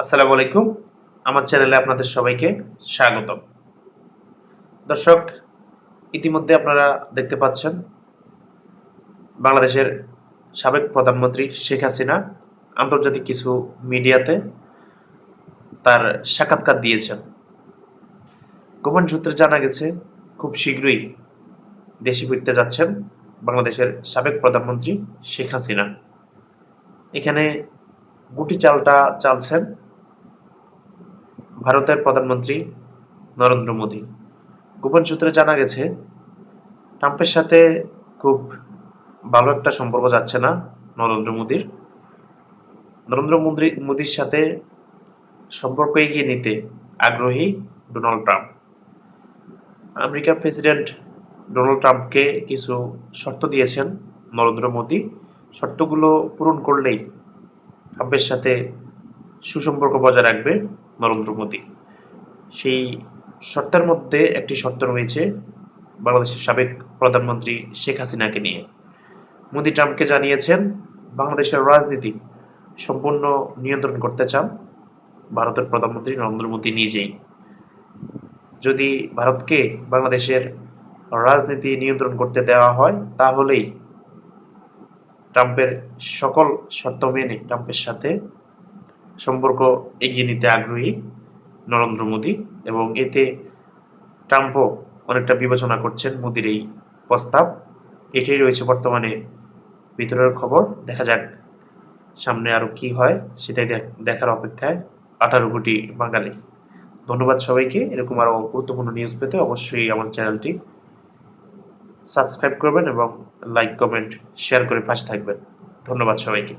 আসসালামু আলাইকুম। আমার চ্যানেলে আপনাদের সবাইকে স্বাগত দর্শক, ইতিমধ্যে আপনারা দেখতে পাচ্ছেন, বাংলাদেশের সাবেক প্রধানমন্ত্রী শেখ হাসিনা আন্তর্জাতিক কিছু মিডিয়াতে তার সাক্ষাৎকার দিয়েছেন। গোপন সূত্রে জানা গেছে, খুব শীঘ্রই দেশে ফিরতে যাচ্ছেন বাংলাদেশের সাবেক প্রধানমন্ত্রী শেখ হাসিনা। এখানে গুটি চালটা চালছেন ভারতের প্রধানমন্ত্রী নরেন্দ্র মোদী। গোপন সূত্রে জানা গেছে, ট্রাম্পের সাথে খুব ভালো একটা সম্পর্ক যাচ্ছে না নরেন্দ্র মোদীর। নরেন্দ্র মোদী, মোদীর সাথে সম্পর্ক এগিয়ে নিতে আগ্রহী ডোনাল্ড ট্রাম্প। আমেরিকার প্রেসিডেন্ট ডোনাল্ড ট্রাম্পকে কিছু শর্ত দিয়েছেন নরেন্দ্র মোদী। শর্তগুলো পূরণ করলেই ট্রাম্পের সাথে সুসম্পর্ক বজায় রাখবে নরেন্দ্র মোদী সেই শর্তের মধ্যে একটি শর্ত রয়েছে বাংলাদেশের সাবেক প্রধানমন্ত্রী শেখ হাসিনাকে নিয়ে। মোদী ট্রাম্পকে জানিয়েছেন, বাংলাদেশের রাজনীতি সম্পূর্ণ নিয়ন্ত্রণ করতে চান ভারতের প্রধানমন্ত্রী নরেন্দ্র মোদী নিজেই। যদি ভারতকে বাংলাদেশের রাজনীতি নিয়ন্ত্রণ করতে দেওয়া হয়, তাহলেই ট্রাম্পের সকল শর্ত মেনে, ট্রাম্পের সাথে সম্পর্ক এগিয়ে নিতে আগ্রহী নরেন্দ্র মোদী এবং এতে ট্রাম্পও অনেকটা বিবেচনা করছেন মোদির এই প্রস্তাব। এটাই রয়েছে বর্তমানে ভিতরের খবর। দেখা যাক সামনে আরও কি হয়, সেটাই দেখ- দেখার অপেক্ষায় আঠারো কোটি বাঙালি। ধন্যবাদ সবাইকে। এরকম আরও গুরুত্বপূর্ণ নিউজ পেতে অবশ্যই আমার চ্যানেলটি সাবস্ক্রাইব করবেন এবং লাইক কমেন্ট শেয়ার করে পাশে থাকবেন। ধন্যবাদ সবাইকে।